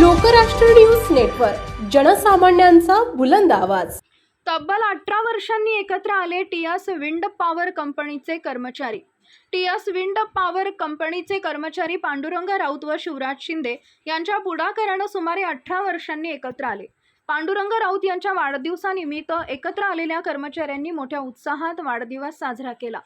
Lokrashtra news network जनसामान्यांचा बुलंद आवाज. तब्बल अठरा वर्षांनी एकत्र आले टियास विंड पॉवर कंपनीचे कर्मचारी. टियास विंड पॉवर कंपनीचे कर्मचारी पांडुरंग राऊत व शिवराज शिंदे यांच्या पुढाकारानं सुमारे अठरा वर्षांनी एकत्र आले. पांडुरंग राऊत यांच्या वाढदिवसानिमित्त एकत्र आलेल्या कर्मचाऱ्यांनी मोठ्या उत्साहात वाढदिवस साजरा केला.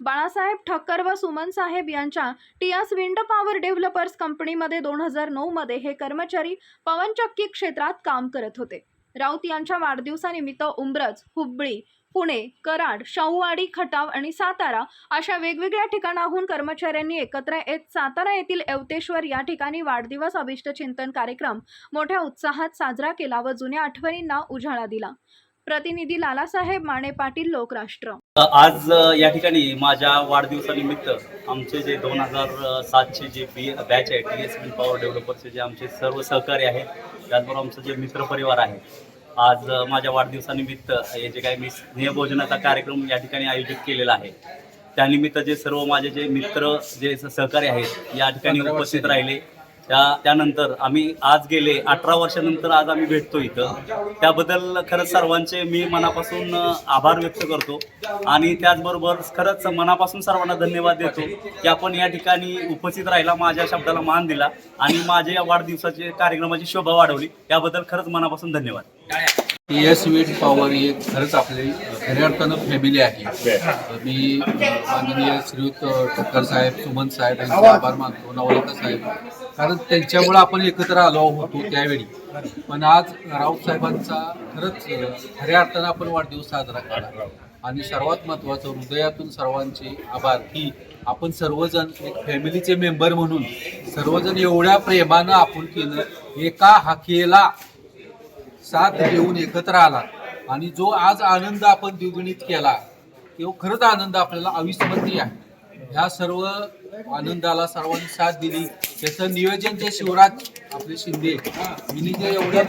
बाळासाहेब ठक्कर व सुमन साहेब यांच्या टियास विंड पॉवर डेव्हलपर्स कंपनीमध्ये दोन हजार नऊमध्ये हे कर्मचारी पवनचक्की क्षेत्रात काम करत होते. राऊत यांच्या वाढदिवसानिमित्त उंब्रज हुबळी पुणे कराड शाहूवाडी खटाव आणि सातारा अशा वेगवेगळ्या ठिकाणाहून कर्मचाऱ्यांनी एकत्र येत सातारा येथील एवतेश्वर या ठिकाणी वाढदिवस अभिष्ट चिंतन कार्यक्रम मोठ्या उत्साहात साजरा केला व जुन्या आठवणींना उजाळा दिला. प्रतिनिधी लालासाहेब माने पाटील लोकराष्ट्र. आज या ठिकाणी माझ्या वाढदिवसानिमित्त आमचे जे दोन हजार सातचे जे बी बॅच आहे टी एस पॉवर डेव्हलपर्सचे जे आमचे सर्व सहकारी आहेत त्याचबरोबर आमचं जे मित्रपरिवार आहे आज माझ्या वाढदिवसानिमित्त हे जे काही मी स्नेहभोजनाचा कार्यक्रम या ठिकाणी आयोजित केलेला आहे त्यानिमित्त जे सर्व माझे जे मित्र जे सहकारी आहेत या ठिकाणी उपस्थित राहिले. त्या त्यानंतर आम्ही आज गेले अठरा वर्षानंतर आज आम्ही भेटतो इथं. त्याबद्दल खरंच सर्वांचे मी मनापासून आभार व्यक्त करतो. आणि त्याचबरोबर खरंच मनापासून सर्वांना धन्यवाद देतो की आपण या ठिकाणी उपस्थित राहिला माझ्या शब्दाला मान दिला आणि माझ्या या वाढदिवसाचे कार्यक्रमाची शोभा वाढवली. त्याबद्दल खरंच मनापासून धन्यवाद. एस विंड पॉवर ही एक खरंच आपली खऱ्या अर्थानं फॅमिली आहे. मी माननीय श्रीयुत ठक्कर साहेब सुमन साहेब यांचे आभार मानतो नवलखा साहेब. कारण त्यांच्यामुळे आपण एकत्र आलो होतो त्यावेळी. पण आज राऊत साहेबांचा खरंच खऱ्या अर्थानं आपण वाढदिवस साजरा केला. आणि सर्वात महत्त्वाचं हृदयातून सर्वांचे आभार की आपण सर्वजण एक फॅमिलीचे मेंबर म्हणून सर्वजण एवढ्या प्रेमानं आपण केलं. एका हाकेला साथ देऊन एकत्र आला. आणि जो आज आनंद आपण द्विगुणित केला तो खरंच आनंद आपल्याला अविस्मरणीय आहे. ह्या सर्व आनंदाला सर्वांनी साथ दिली. त्याचं नियोजन जे शिवराज आपले शिंदे यांनी जे एवढ्या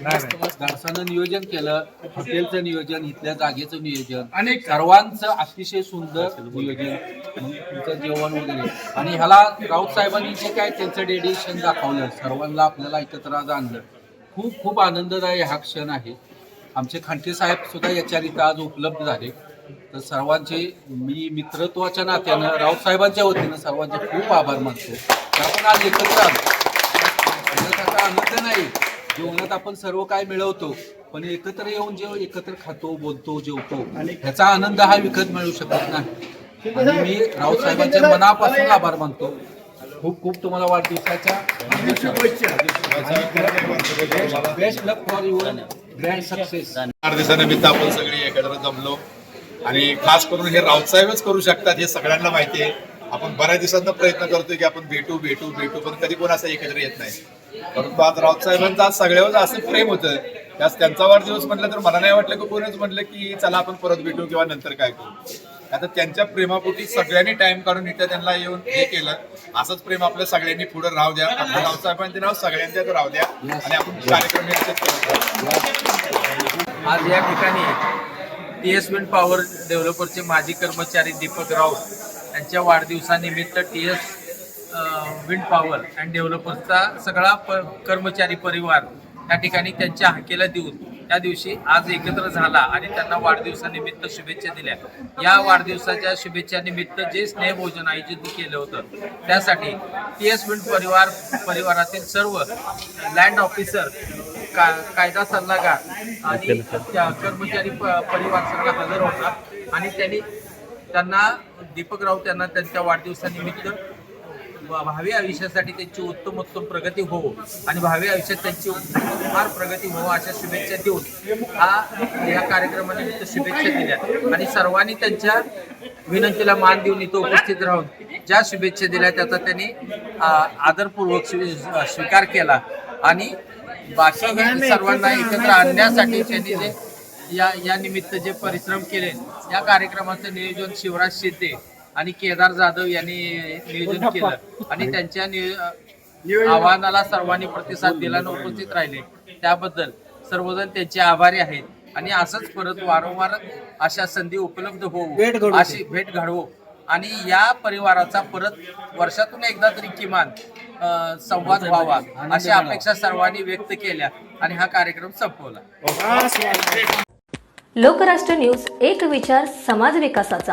धाडसानं नियोजन केलं. हॉटेलचं नियोजन इथल्या जागेचं नियोजन. आणि सर्वांचं अतिशय सुंदर नियोजन. तुमचं जेवण वगैरे. आणि ह्याला राऊत साहेबांनी जे काय त्यांचं डेडिकेशन दाखवलं सर्वांना आपल्याला एकत्र आज आणलं खूप खूप आनंददायी हा क्षण आहे. आमचे खांटे साहेब सुद्धा याच्याकरिता आज उपलब्ध झाले. तर सर्वांचे मी मित्रत्वाच्या नात्यानं राऊत साहेबांच्या वतीनं सर्वांचे खूप आभार मानतो. आपण आज एकत्र आलो. आनंद नाही. जीवनात आपण सर्व काय मिळवतो पण एकत्र येऊन जे एकत्र खातो बोलतो जेवतो ह्याचा आनंद हा विकत मिळू शकत नाही. आणि मी राऊत साहेबांच्या मनापासून आभार मानतो. खूप खूप तुम्हाला वाढदिवसाच्या best luck for your grand success वाढदिवसानिमित्त आपण सगळे एकत्र जमलो. आणि खास करून हे राऊतसाहेबच करू शकतात हे सगळ्यांना माहिती आहे. आपण बऱ्याच दिवसांना प्रयत्न करतोय की आपण भेटू भेटू भेटू पण कधी कोण असं एकत्र येत नाही. परंतु आज राऊतसाहेबांचं आज सगळ्यावर असं प्रेम होतं. त्यास त्यांचा वाढदिवस म्हटलं तर मला नाही वाटलं की कोणीच म्हटलं की चला आपण परत भेटू किंवा नंतर काय करू. आता त्यांच्या प्रेमापोटी सगळ्यांनी टाइम काढून इथं त्यांना येऊन हे केलं. असंच प्रेम आपल्या सगळ्यांनी पुढे राहू द्या. आपल्या राऊतसाहेबांचे नाव सगळ्यांच्याच राहू द्या. आणि आपण कार्यक्रम आज या ठिकाणी टी एस विंड पॉवर डेव्हलपरचे माजी कर्मचारी दीपक राऊत यांच्या वाढदिवसानिमित्त T S wind power and डेव्हलपर्सचा सगळा प कर्मचारी परिवार त्या ठिकाणी त्यांच्या हाकेला देऊन त्या दिवशी आज एकत्र झाला आणि त्यांना वाढदिवसानिमित्त शुभेच्छा दिल्या. या वाढदिवसाच्या शुभेच्छानिमित्त जे स्नेहभोजन आयोजित केलं होतं त्यासाठी टी एस मिंट परिवार परिवारातील सर्व लँड ऑफिसर का कायदा सल्लागार आणि त्या कर्मचारी प- परिवार सगळा हजर होता आणि त्यांनी त्यांना दीपक राऊत यांना त्यांच्या वाढदिवसानिमित्त भावी आयुष्यासाठी त्यांची उत्तम उत्तम प्रगती हो आणि भावी आयुष्यात त्यांची फार प्रगती हो अशा शुभेच्छा देऊन हा या कार्यक्रमानिमित्त शुभेच्छा दिल्या. आणि सर्वांनी त्यांच्या विनंतीला मान देऊन इथं उपस्थित राहून ज्या शुभेच्छा दिल्या त्याचा त्यांनी आदरपूर्वक स्वी- स्वीकार केला. आणि बाकी सर्वांना एकत्र आणण्यासाठी त्यांनी जे या या निमित्त जे परिश्रम केले या कार्यक्रमाचं नियोजन शिवराज शिंदे आणि केदार जाधव यांनी नियोजन केलं. आणि त्यांच्या आव्हानाला सर्वांनी प्रतिसाद दिला आणि उपस्थित राहिले. त्याबद्दल सर्वजण त्यांचे आभारी आहेत. आणि असंच परत वारंवार अशा संधी उपलब्ध होऊ अशी भेट घडवू. आणि या परिवाराचा परत वर्षातून एकदा तरी किमान संवाद व्हावा अशा अपेक्षा सर्वांनी व्यक्त केल्या आणि हा कार्यक्रम संपवला. लोकराष्ट्र न्यूज एक विचार समाज विकासाचा.